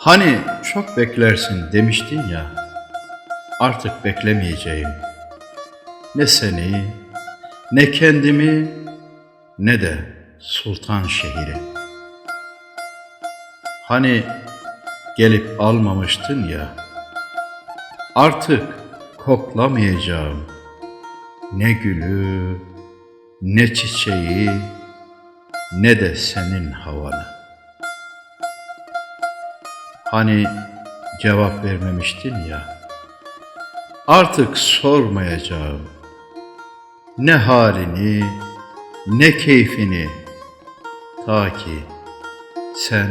Hani çok beklersin demiştin ya, artık beklemeyeceğim. Ne seni, ne kendimi, ne de sultan şehri. Hani gelip almamıştın ya, artık koklamayacağım. Ne gülü, ne çiçeği, ne de senin havanı. Hani cevap vermemiştin ya. Artık sormayacağım. Ne halini, ne keyfini ta ki sen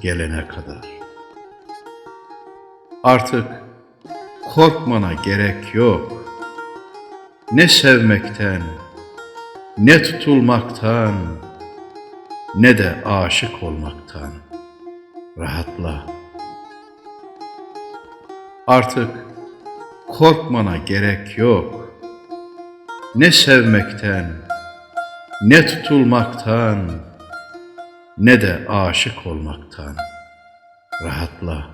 gelene kadar. Artık korkmana gerek yok. Ne sevmekten, ne tutulmaktan, ne de aşık olmaktan. Rahatla. Artık korkmana gerek yok. Ne sevmekten, ne tutulmaktan, ne de aşık olmaktan. Rahatla.